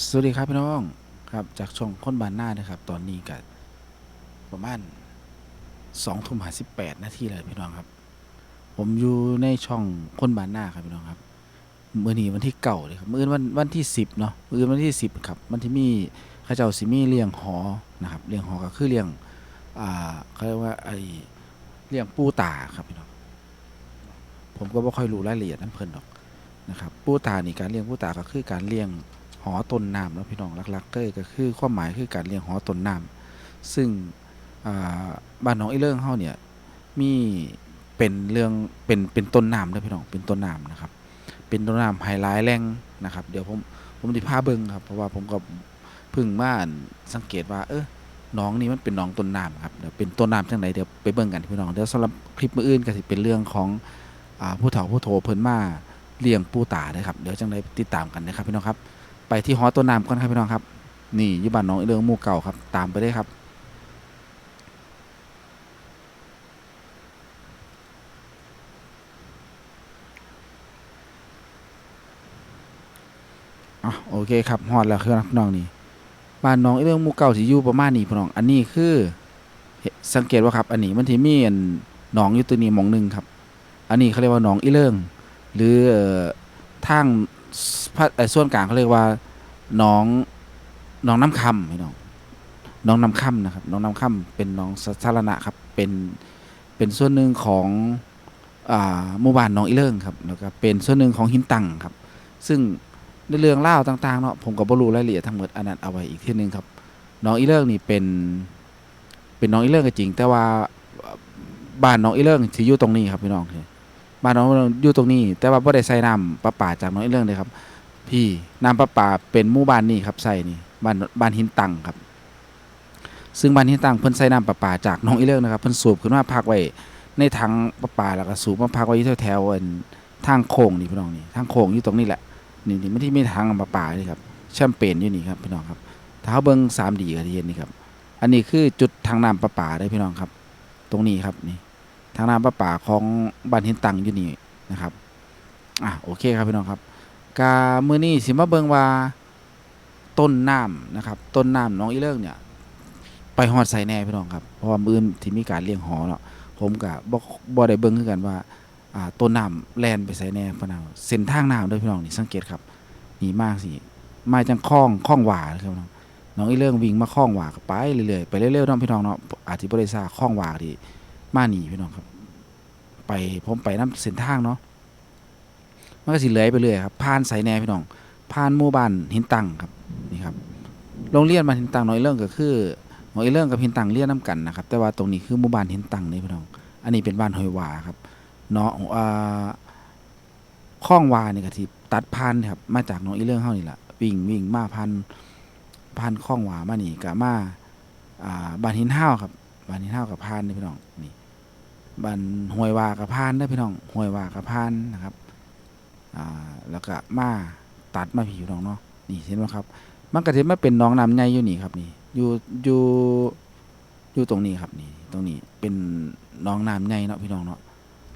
สวัสดีครับพี่น้องครับจากช่องค้นบานหน้านะครับ ตอนนี้ก็ประมาณสองทุ่มหาสิบแปดนาทีเลยพี่น้องครับ ผมอยู่ในช่องค้นบานหน้าครับพี่น้องครับเมื่อนี้วันที่เก่าเลยครับมื่อวันวันที่สิบเนาะมื่อวันที่สิบครับมันที่มีข้าเจ้าสิมีเลี้ยงหอนะครับเลี้ยงหอก็คือเลี้ยงอ่าเขาเรียกว่าไอเลี้ยงปูตาครับพี่น้องผมก็ไม่ค่อยรู้รายละเอียดนั้นเพิ่นหรอกนะครับปูตานี่การเลี้ยงปูตาก็คือการเลี้ยง หอต้นน้ำแล้วพี่น้องหลักๆเลยก็คือความหมายคือการเลี้ยงหอต้นน้ำซึ่งบ้านหนองไอเรื่องเฮาเนี่ยมีเป็นเรื่องเป็นเป็นต้นน้ำเด้อพี่น้องเป็นต้นน้ำนะครับ เป็นต้นน้ำไฮไลท์แรงนะครับ เดี๋ยวผมผมจะพาเบิ่งครับเพราะว่าผมก็พิ่งมาอ่านสังเกตว่า เออน้องนี่มันเป็นน้องต้นน้ำครับเดี๋ยวเป็นต้นน้ำจังไดเดี๋ยวไปเบิ่งกันพี่น้องเดี๋ยวสำหรับคลิปมื้ออื่นก็สิเป็นเรื่องของอผู้เฒ่าผู้โทเพิ่นมาเลี้ยงปูตาเด้อครับเดี๋ยวจังไดติดตามกันนะครับพี่น้องครับ ไปที่หอต้นน้ำก่อนครับพี่น้องครับ นี่ยุบันน้องอีเรื่องมู่เก่าครับ ตามไปได้ครับ อะโอเคครับฮอดแล้วครับพี่น้องนี่บ้านน้องอีเรื่องมูเก่าสิอยู่ประมาณนี้พี่น้อง อันนี้คือสังเกตว่าครับ อันนี้มันที่มีอันหนองอยู่ตัวนี้หมองหนึ่งครับ อันนี้เขาเรียกว่าหนองอีเรื่องหรือเอ่อทาง ส่วนกลางเขาเรียกว่าน้องน้องน้ำคำพี่น้องน้องน้ำคำนะครับ น้องน้ำคำเป็นน้องสาธารณะครับ เป็นเป็นส่วนหนึ่งของอ่าหมู่บ้านน้องอีเลิงครับแล้วก็เป็นส่วนหนึ่งของหินตังครับ ซึ่งในเรื่องเล่าต่างๆเนาะผมก็บ่รู้รายละเอียดทั้งหมดอันนั้นเอาไว้อีกทีหนึงครับ น้องอีเลิงนี่เป็นเป็นน้องอีเลิงก็จริง แต่ว่าบ้านน้องอีเลิงที่อยู่ตรงนี้ครับพี่น้อง บ้านน้องอยู่ตรงนี้ แต่ว่าบ่ได้ใส่น้ำประปาจากน้องอีเลิงเลยครับ พี่น้ำประปาเป็นหมู่บ้านนี่ครับใส่นี่บ้านบ้านหินตังครับ ซึ่งบ้านหินตังเพิ่นใส่น้ำประปาจากน้องอีเลิงนะครับเพิ่นสูบขึ้นมาพักไว้ในถังประปาแล้วก็สูบมาพักไว้ที่แถวๆอันทางโค้งนี่พี่น้องนี่ทางโค้งอยู่ตรงนี้แหละนี่นี่ไม่ที่ไมีทางประปาเลยครับแชมเปญอยู่นี่ครับพี่น้องครับถ้าเขาเบิ่ง 3D ก็จะเห็นนี่ครับอันนี้คือจุดทางน้ำประปาได้พี่น้องครับ ตรงนี้ครับนี่ ทางน้ำประปาของบ้านหินตังอยู่นี่นะครับอะโอเคครับพี่น้องครับกามือนี้สิมาเบิงว่าต้นน้ำนะครับ ต้นน้ำน้องอีเลิงเนี่ย ไปฮอดใส่แน่พี่น้องครับเพราะว่ามืออนที่มีการเลี้ยงหอเนาะผมกับบ่บ่ได้เบิ่งคือกันว่าอ่าต้นน้ำแลนไปใส่แน่พะนาวเส้นทางน้ำด้วยพี่น้องนี่สังเกตครับนี่มากสิมาจังคลองคลองหวาเลยครับน้องน้องอีเลิงวิ่งมาคลองหวาไปเรื่อยๆไปเรื่อยๆน้องพี่น้องเนาะอาจสิบ่ได้ทราบคลองหวาที่ มาหนีพี่น้องครับ ไปผมไปน้ำเส้นทางเนาะมันก็สิเลื้อยไปเรื่อยครับผ่านสายแนพี่น้องผ่านหมู่บ้านหินตังครับนี่ครับโรงเรียนบ้านหินตังน้อยเรื่องก็คือน้อยเรื่องกับหินตังเรียนน้กันนะครับ แต่ว่าตรงนี้คือหมู่บ้านหินตังนี่พี่น้อง อันนี้เป็นบ้านหอยวาครับเนาะอ่าคลองวานี่ก็ที่ตัดผ่านครับมาจากน้องอีเรื่องเฮานี่แหละวิ่งวิ่งมาพันพันคลองวามานี่ก็มาอ่าบ้านหินห้าวครับบ้านหินห้าวกับพานนี่พี่น้องนี่ บ้านห้วยวากับพานเด้พี่น้องห้วยวากับพานนะครับอ่าแล้วก็มาตัดมาผิวน้องเนาะนี่เห็นไหมครับ มันก็จะมาเป็นน้องน้ำใหญ่อยู่นี่ครับนี่อยู่อยู่อยู่ตรงนี้ครับนี่ตรงนี้เป็นน้องน้ำใหญ่เนาะพี่น้องเนาะ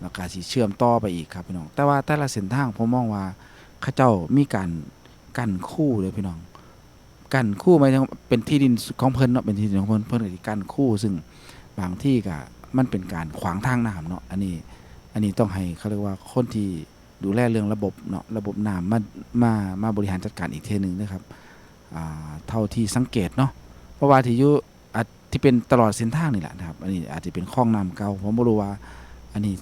แล้วก็สิเชื่อมต่อไปอีกครับพี่น้อง แต่ว่าแต่ละเส้นทางผมมองว่าข้าเจ้ามีการกันคู่เลยพี่น้อง กันคู่หมายถึงเป็นที่ดินของเพิ่นเนาะเป็นที่ดินของเพิ่นเพิ่นก็สิกั้นคู่ซึ่งบางที่ก็ มันเป็นการขวางทางน้ำเนาะอันนี้อันนี้ต้องให้เขาเรียกว่าคนที่ดูแลเรื่องระบบเนาะระบบน้ำมามามาบริหารจัดการอีกเทนึงนะครับเท่าที่สังเกตเนาะเพราะว่าที่อยู่ที่เป็นตลอดเส้นทางนี่แหละนะครับ อันนี้อาจจะเป็นคลองน้ำเก่าผมไม่รู้ว่าอันนี้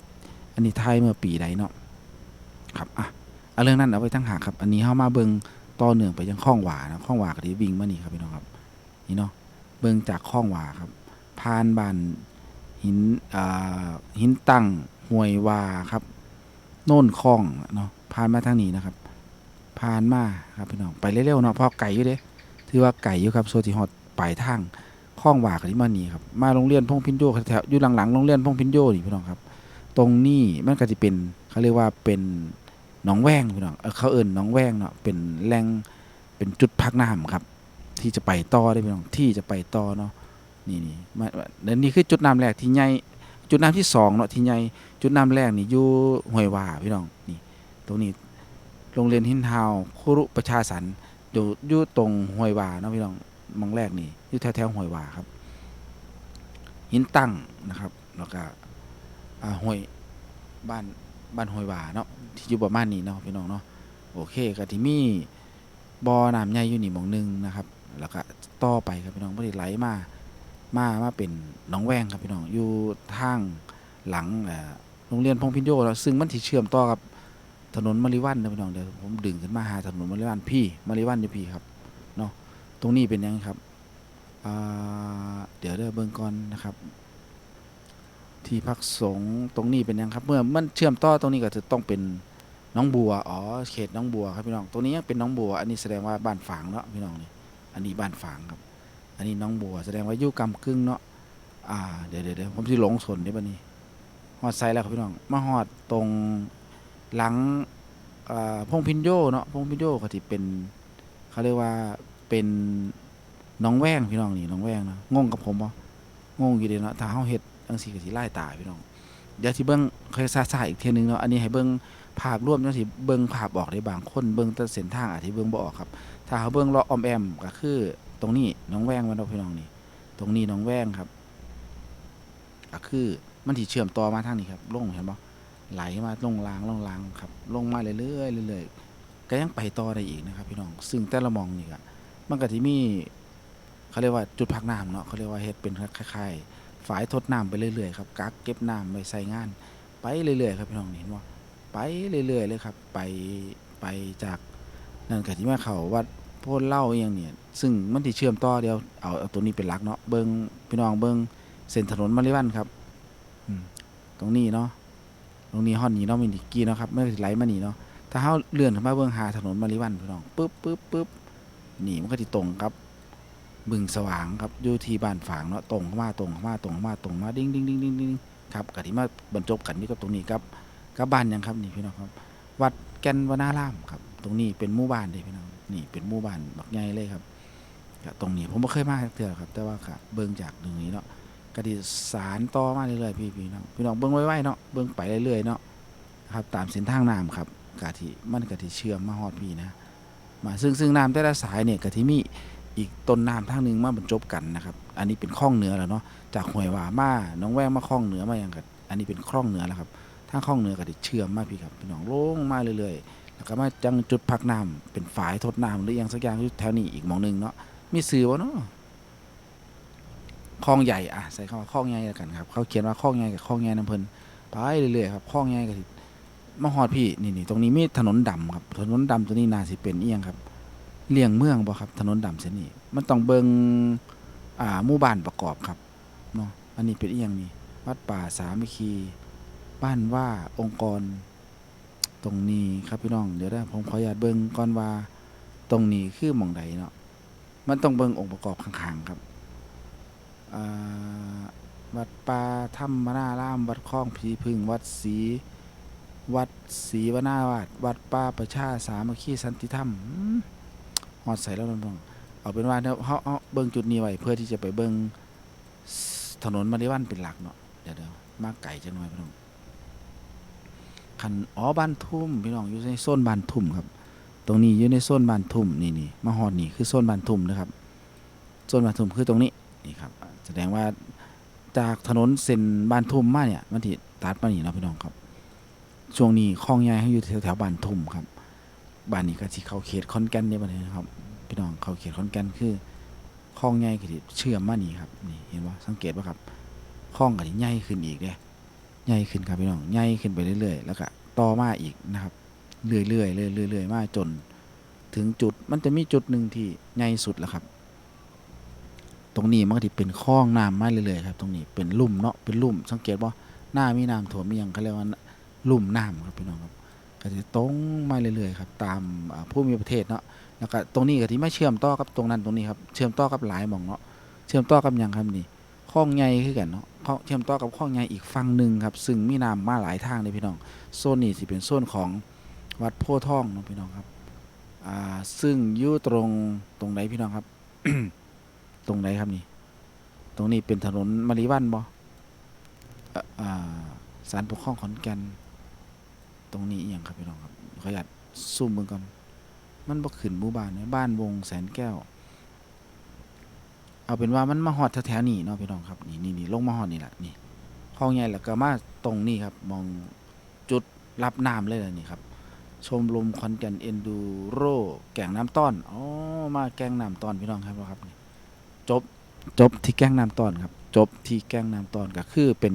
อันนี้ไทยเมื่อปีใดเนาะครับอะเอาเรื่องนั้นเอาไว้ตั้งหากครับ อันนี้เข้ามาเบิงต่อเนื่องไปยังคลองหวานะคลองหวาก็ที่วิ่งมานี่ครับพี่น้องครับ นี่เนาะเบิงจากคลองหวาครับผ่านบ้าน หินหินตั้งห้วยวาครับ โน่นคลองเนาะผ่านมาทางนี้นะครับ ผ่านมาครับพี่น้องไปเร็วๆเนาะเพอไก่อยู่เด้ถือว่าไก่อยู่ครับโซติฮอดปลายทางคลองวากที่มานี่ครับมาโรงเรียนพงพินโยแถวอยู่หลังๆโรงเรียนพงพินโยนี่พี่น้องครับ ตรงนี้มันก็จะเป็นเขาเรียกว่าเป็นหนองแวงพี่น้องเอเขาเอิ้นหนองแวงเนาะเป็นแหล่งเป็นจุดพักน้ำครับ ที่จะไปต่อได้พี่น้องที่จะไปต่อเนาะ นี่นี่มาเดี๋ยวนี้คือจุดน้ำแรกที่ใหญ่จุดน้ำที่สองเนาะที่ใหญ่จุดน้ำแรกนี่อยู่ห้วยว่าพี่น้องนี่ตรงนี้โรงเรียนหินเฮาครุประชาสรรค์อยู่อยู่ตรงห้วยหวาเนาะพี่น้องหมองแรกนี่อยู่แถวๆห้วยหวาครับ หินตั้งนะครับแล้วก็ห้วยบ้านบ้านห้วยหวาเนาะที่อยู่ประมาณนี้เนาะพี่น้องเนาะโอเคก็ที่มีบ่อน้ำใหญ่อยู่นี่หมองหนึงนะครับ แล้วก็ต่อไปครับพี่น้องบ่ได้ไหลมา มามาเป็นหนองแวงครับพี่น้องอยู่ทางหลังโรงเรียนพงพินโยเนาะซึ่งมันที่เชื่อมต่อกับถนนมะริวันนะพี่น้องเดี๋ยวผมดึงขึ้นมาหาถนนมะริวันพี่มะริวันอยู่พี่ครับเนาะตรงนี้เป็นยังครับเดี๋ยวเดี๋ยวเบิ่งก่อนนะครับ ที่พักสงฆ์ตรงนี้เป็นยังครับเมื่อมันเชื่อมต่อตรงนี้ก็จะต้องเป็นน้องบัวอ๋อเขตน้องบัวครับพี่น้องตรงนี้ยังเป็นน้องบัว อันนี้แสดงว่าบ้านฝางเนาะพี่น้องนี่อันนี้บ้านฝางครับ อันนี้น้องบัว แสดงว่าอยู่กำกึ่งเนาะอ่าเดี๋ยวเดี๋ยวผมสิหลงสนเด้บัดนี้ฮอดไซแล้วครับพี่น้องมาฮอดตรงหลังอ่าพงพินโยเนาะพงพินโยก็ที่เป็นเขาเรียกว่าเป็นน้องแว้งพี่น้องนี่น้องแว้งเนะงงกับผมบ่งงอยู่เดีเนาะถ้าเฮาเฮ็ดจังซี่ก็สิไล่ตายพี่น้องเดี๋ยวสิเบิ่งค่อยซ่าๆอีกเทียหนึงเนาะอันนี้ให้เบิ่งภาพรวมจังสิเบิ่งภาพออกได้บางคนเบิ่งแต่เส้นทางอาจสิเบิ่งบ่ออกครับ ถ้าเฮาเบิ่งเลาะออมแอมก็คือ ตรงนี้น้องแวงมันเนาพี่น้องนี่ ตรงนี้น้องแวงครับก็คือมันสิเชื่อมต่อมาทางนี้ครับลงเห็นบ่ไหลมาลงลางลงลางครับ ลงมาเรื่อยๆเรื่อยๆก็ยังไปต่อได้อีกนะครับ พี่น้อง ซึ่งแต่ละมองนี่ก็มันก็สิมีเขาเรียกว่าจุดพักน้ำเนาะเขาเรียกว่าเฮ็ดเป็นคล้ายๆฝายทดน้ำไปเรื่อยๆครับกักเก็บน้ำไว้ใส่งาน ไปเรื่อยๆครับพี่น้องเห็นว่ไปเรื่อยๆเลยครับ ไปไปจากนั่นก็ที่มาเขาวัด โพนเล่าอหย่างเนี่ยซึ่งมันที่เชื่อมต่อเดียวเอาเอาตัวนี้เป็นหลักเนาะเบิงพี่น้องเบิงเส้นถนนมาริวันครับอืมตรงนี้เนาะตรงนี้ฮอนนี้เนาะมีดิกกี้เนาะครับไม่ได้ไหลมานี่เนาะถ้าเฮาเลื่อนขึ้นมาเบิ่งหาถนนมาริวันพี่น้องปึ๊บปึ๊บปึ๊บนี่มันก็ที่ตรงครับ บึงสว่างครับอยู่ที่บ้านฝางเนาะตรงเข้ามาตรงเข้ามาตรงเข้ามาตรงมาดิ้งดิ้งดิ้งดิ้งดิ้งครับกะที่มาบรรจบกันอยู่กับตรงนี้ครับกับบ้านหยังครับนี่พี่น้องครับ วัดแก่นวนารามครับ ตรงนี้เป็นหมู่บ้านเด้พี่น้อง นี่เป็นหมู่บ้านบักใหญ่เลยครับตรงนี้ผมไม่เคยมาเทื่อครับ แต่ว่าก็เบิ่งจากตรงนี้เนาะก็ดีสารต่อมาเรื่อยๆพี่พี่น้องพี่น้องเบิ่งไว้ๆเนาะเบิ่งไปเรื่อยๆเนาะครับตามเส้นทางน้ำครับกะที่มันกะที่เชื่อมมาฮอดพี่นะ มาซึ่งซึ่งน้ำแต่ละสายเนี่ยกะที่มีอีกต้นน้ำทางหนึ่งมาบรรจบกันนะครับอันนี้เป็นคลองเหนือแล้วเนาะจากห้วยหว่ามาน้องแวงมาคลองเหนือมาอย่างกันอันนี้เป็นคลองเหนือแล้วครับทางคลองเหนือก็ได้เชื่อมมาพี่ครับพี่น้องลงมาเรื่อยๆ แล้วก็มาจังจุดพักน้ำเป็นฝายทดน้ำหรืออยังสักอย่างแถวนี้อีกมองหนึ่งเนาะมีสื่อวะเนาะคลองใหญ่อะใส่คำว่าคลองใหญ่แล้วกันครับเขาเขียนว่าคลองใหญ่กับคลองใหญ่น้ำเพลินไปเรื่อยๆครับคลองใหญ่ก็สิมาฮอดพี่นี่นี่ตรงนี้มีถนนดำครับ ถนนดำตัวนี้นาสิเป็นเอียงครับเลี่ยงเมืองบ่ครับ ถนนดำเส้นนี้ มันต้องเบิงอ่าหมู่บ้านประกอบครับเนาะอันนี้เป็นเอียงนี่วัดป่าสามัคคี บ้านว่าองค์กร ตรงนี้ครับพี่น้องเดี๋ยวได้ผมขออนุญาตเบิงก่อนว่าตรงนี้คือหม่องใดเนาะมันต้องเบิงองค์ประกอบข้างๆครับวัดป่าธรรมนารามวัดคลองผีพึ่งวัดศรีวัดศรีวนาวาสวัดป่าประชาสามัคคีสันติธรรมอืมฮอดใส่แล้วน้องเอาเป็นว่าเนาะเฮาเอาเบิ่งจุดนี้ไว้เพื่อที่จะไปเบิ่งถนนมาริวันเป็นหลักเนาะเดี๋ยวเดี๋ยวมาไก่จังหน่อยพี่น้อง คันอ๋อบ้านทุ่มพี่น้องอยู่ในโซนบ้านทุ่มครับ ตรงนี้อยู่ในโซนบ้านทุ่มนี่นี่มาฮอดนี่คือโซนบ้านทุ่มนะครับโซนบ้านทุ่มคือตรงนี้นี่ครับ แสดงว่าจากถนนเส้นบ้านทุ่มมาเนี่ยมันที่ตัดมานี่เนาะพี่น้องครับ ช่วงนี้คลองใหญ่เขาอยู่แถวๆบ้านทุ่มครับบ้านนี้ก็สิเข้าเขตขอนแก่นได้บัดนี้นะครับ พี่น้องเข้าเขตขอนแก่นคือคลองใหญ่ก็สิเชื่อมมานี่ครับนี่เห็นว่าสังเกตว่าครับคลองก็สิใหญ่ขึ้นอีกเด้ ใหญ่ขึ้นครับพี่น้องใหญ่ขึ้นไปเรื่อยๆ แล้วก็ต่อมาอีกนะครับ เรื่อยๆเรื่อยๆเรื่อยๆมาจน ถึงจุดมันจะมีจุดหนึ่งที่ใหญ่สุดแล้วครับ ตรงนี้มันก็สิเป็นคลองน้ำมาเรื่อยๆครับตรงนี้เป็นลุ่มเนาะเป็นลุ่ม สังเกตว่าหน้ามีน้ำท่วมียังเขาเรียกว่าลุ่มน้ำครับพี่น้องครับก็จะตรงมาเรื่อยๆครับตามผู้มีประเทศเนาะแล้วก็ตรงนี้ก็ที่ไมาเชื่อมต่อกับตรงนั้นตรงนี้ครับเชื่อมต่อกับหลายหม่องเนาะเชื่อมต่อกับยังครับนี่คลองใหญ่คือกันเนาะ เชื่อมต่อกับคลองใหญ่อีกฝั่งหนึ่งครับซึ่งมีน้ำมาหลายทางเลยพี่น้องโซนนี้สิเป็นโซนของวัดโพธิ์ทองนะพี่น้องครับอ่าซึ่งอยู่ตรงตรงไหนพี่น้องครับ ตรงไหนครับนี่ ตรงนี้เป็นถนนมาริวันบ่อ่าศาลปกครองขอนแก่นตรงนี้อย่างครับพี่น้องครับขออนุญาตซูมเบิ่งก่อนมันบ่ขึ้นหมู่บ้านเนี่ยบ้านวงแสนแก้ว เอาเป็นว่ามันมาฮอดแถวๆนี้เนาะพี่น้องครับนี่นี่นี่ลงมาฮอดนี่แหละนี่คลองใหญ่แล้วก็มาตรงนี้ครับมองจุดรับน้ำเลยล่ะนี่ครับ ชมรมคอนแกนเอนดูโรแก่งน้ำต้อนอ๋อมาแก่งน้ำต้อนพี่น้องครับครับจบจบที่แก่งน้ำต้อนครับ จบที่แก่งน้ำต้อนก็คือเป็น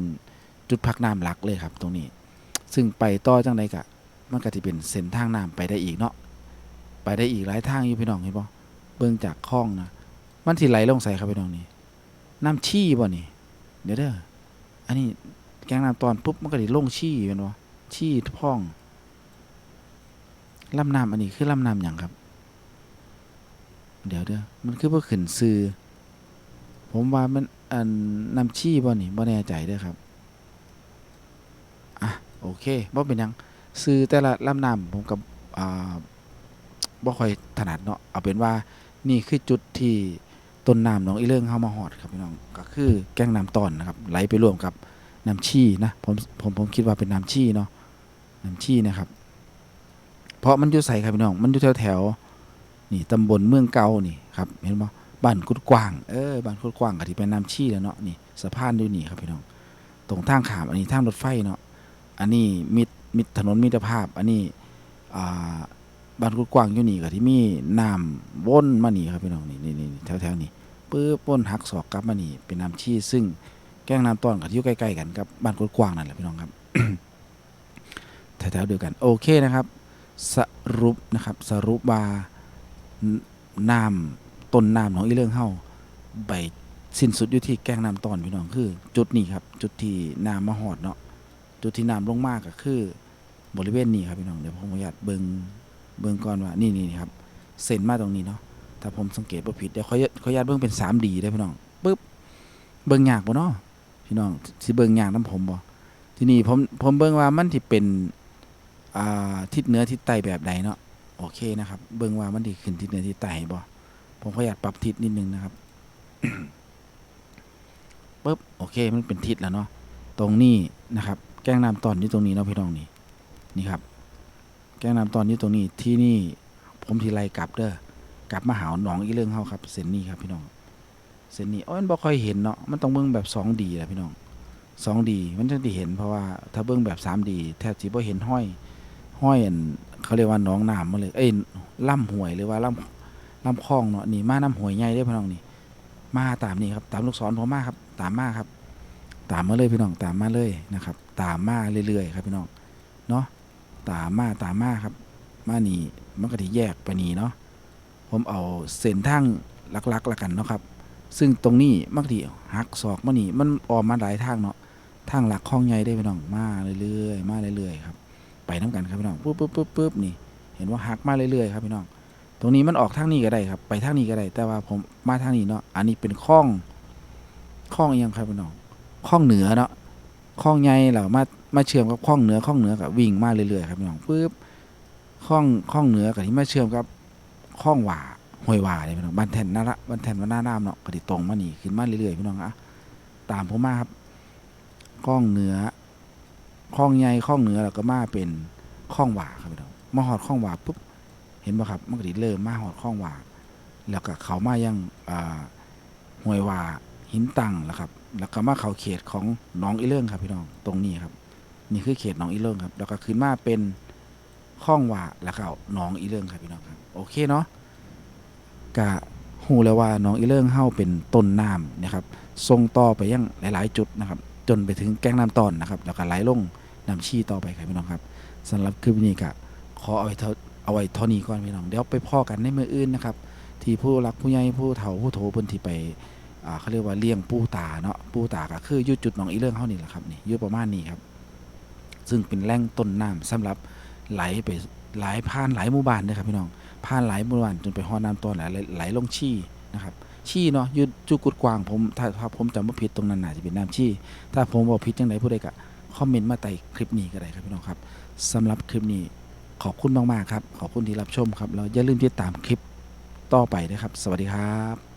จุดพักน้ำหลักเลยครับ ตรงนี้ ซึ่งไปต่อจังไดกะมันก็สิเป็นเส้นทางน้ำไปได้อีกเนาะไปได้อีกหลายทางอยู่พี่น้องเห็นบ่เบิ่งจากคลองนะ มันสิไหลลงใส่ครับพี่น้องนี่น้ำชี่บ่นี่ เดี๋ยวเด้ออันนี้แกงน้ำตอนปุ๊บมันก็สิลงชี่แม่นบ่ชี่พ่องลำน้ำอันนี้คือลำน้ำหยังครับ เดี๋ยวเด้อมันคือบ่ขึ้นซื่อผมว่ามันอันน้ำชี่บ่นี่บ่แน่ใจเด้อครับอะโอเคบ่เป็นยังซื้อแต่ละลำน้ำผมกับอ่าบ่ค่อยถนัดเนาะเอาเป็นว่านี่คือจุดที่ ต้นน้ำหนองอีเรื่องเข้ามาหอดครับพี่น้องก็คือแก้งน้ำตอนนะครับ ไหลไปรวมกับน้ำชี่นะผมผมผมคิดว่าเป็นน้ำชี่เนาะน้ำชี่นะครับ เพราะมันอยู่ใส่ครับพี่น้อง มันอยู่แถวแถวๆนี่ตำบลเมืองเก่านี่ครับเห็นบ่บ้านกุดกว้างเออบ้านกุดกว้างก็ที่เป็นน้ำชี่แล้วเนาะนี่สะพานอยู่นี่ครับพี่น้อง ตรงทางขามอันนี้ทางรถไฟเนาะอันนี้มิดมิตรถนนมิตรภาพ อันนี้อ่าบ้านกุดกว้างอยู่นี่ก็ที่มีน้ำวนมานี่ครับพี่น้องนี่นี่นี่แถวแถวๆนี้ ปื้อวนหักศอกกลับมานี่เป็นน้ำชี้ซึ่งแก้งน้ำต้อนกับที่อยู่ใกล้ๆกันกับบ้านกุดกว้างนั่นแหละพี่น้องครับแถวๆเดียวกันโอเคนะครับ สรุปนะครับสรุปว่าน้ำต้นน้ำของอีเรื่องเฮาใบสิ้นสุดอยู่ที่แก้งน้ำต้อนพี่น้องคือ จุดนี้ครับ จุดที่น้ำมาหอดเนาะจุดที่น้ำลงมากก็คือบริเวณนี้ครับพี่น้องเดี๋ยวผมขออนุญาตเบิงเบิงก่อนว่านี่นี่นี่ครับเส้นมาตรงนี้เนาะ ถ้าผมสังเกตว่ผิดเดี๋ยวขอขออนุญาตเบิงเป็น 3D ได้พี่น้องปึ๊บเบิงยากบ่เนาะพี่น้องสิเบิงยากนํผมบ่ทีนี้ผมผมเบิงว่ามันที่เป็นอ่าทิศเหนือทิศใต้แบบใดเนาะโอเคนะครับ เบิงว่ามันที่ขึ้นทิศเหนือทิศใต้บ่ผมขออนุญาตปรับทิศนิดนึงนะครับปึ๊บโอเคมันเป็นทิศแล้วเนาะตรงนี้นะครับ แก้งน้ำตอนอยู่ตรงนี้เนาะพี่น้องนี่นี่ครับ แก้งน้ำตอนอยู่ตรงนี้ที่นี่ผมทีไรกลับเด้อ กลับมาหาหนองอีเรื่องเฮาครับเส้นนี้ครับพี่น้องเส้นนี้โอ้ยมันบ่ค่อยเห็นเนาะมันต้องเบิ่งแบบ 2D แหละพี่น้อง 2D มันถึงสิเห็นเพราะว่าถ้าเบิ่งแบบ 3D แทบสิบ่เห็นห้อยห้อยอันเขาเรียกว่าหนองน้ำมาเลยเอ้ยล่ำห้วยหรือว่าล่ำล่ำคลองเนาะนี่มาน้ำห้วยใหญ่เด้พี่น้องนี่มาตามนี่ครับตามลูกศรผมมาครับ ตามมาครับ ตามมาเลยพี่น้องตามมาเลยนะครับ ตามมาเรื่อยๆครับพี่น้องเนาะตามมาตามมาครับ มานี่มันก็ที่แยกไปนี่เนาะ ผมเอาเส้นทางหลักๆละกันเนาะครับ ซึ่งตรงนี้มักทีหักศอกมานี่มันออกมาหลายทางเนาะทางหลักคลองใหญ่ได้พี่น้องมาเรื่อยๆมาเรื่อยๆครับไปน้กันครับพี่น้องปุ๊บปุ๊บปุ๊บปุ๊บนี่ เห็นว่าหักมาเรื่อยๆครับพี่น้อง ตรงนี้มันออกทางนี้ก็ได้ครับ ไปทางนี้ก็ได้ แต่ว่าผมมาทางนี้เนาะอันนี้เป็นคลองคลองอิหยังครับพี่น้องข้องเหนือเนาะข้องใหญ่เรามามาเชื่อมกับข้องเหนือข้องเหนือกับวิ่งมาเรื่อยๆครับพี่น้องปึ๊บข้องข้องเหนือกับที่มาเชื่อมกับ ข้องหว่าห้วยหว่าเลยพี่น้องบ้านแทนนั่นละบ้านแทนว่าหน้าน้ำเนาะก็ติตรงมานี่ขึ้นมาเรื่อยๆพี่น้องอะตามผมมาครับข้องเหนือข้องใหญ่ข้องเหนือแล้วก็มาเป็นข้องหว่าครับพี่น้องมาหอดข้องหว่าปุ๊บเห็นป่ะครับมันก็ติเริ่มมาหอดข้องหว่าแล้วก็เขามายังอ่าห้วยหว่าหินตังแล้วครับ แล้วก็มาเขาเขตของหนองอีเรื่องครับพี่น้องตรงนี้ครับ นี่คือเขตหนองอีเรื่องครับ แล้วก็ขึ้นมาเป็น ข้องว่าแล้วก็หนองอีเรื่องครับพี่น้องครับโอเคเนาะกะหูแล้วว่าหนองอีเรื่องเฮาเป็นต้นน้ำนะครับส่งต่อไปยังหลาย ๆ จุดนะครับ จนไปถึงแก้งน้ำตอนนะครับแล้วก็ไหลลงน้ำชี้ต่อไปครับพี่น้องครับสำหรับคลิปนี้ก็ขอเอาไว้เท่าเอาไว้เท่านี้ก่อนพี่น้องเดี๋ยวไปพ่อกันในมืออื่นนะครับ ที่ผู้รักผู้ใหญ่ผู้เฒ่าผู้โถเพิ่นที่ไปอ่าเขาเรียกว่าเลี้ยงปูตาเนาะปูตาก็คือยู่จุดหนองอีเรื่องเฮานี่แหละครับนี่ยู่ประมาณนี้ครับ ซึ่งเป็นแหล่งต้นน้ำสำหรับ ไหลไปหลายผ่านหลายหมู่บ้านเลยครับพี่น้องผ่านหลายหมู่บ้านจนไปฮอดน้ำต้นไหลไหลลงชี่นะครับชี่เนาะอยู่จุกุดกวางผมถ้าถ้าผมจำบ่ผิดตรงนั้นน่าจะเป็นน้ำชี่ ถ้าผมบอกผิดจังไดผู้ใดก็คอมเมนต์มาใต้คลิปนี้ก็ได้ครับพี่น้องครับสำหรับคลิปนี้ขอบคุณมาก ๆ ครับ ขอบคุณที่รับชมครับแล้วอย่าลืมติดตามคลิปต่อไปนะครับ สวัสดีครับ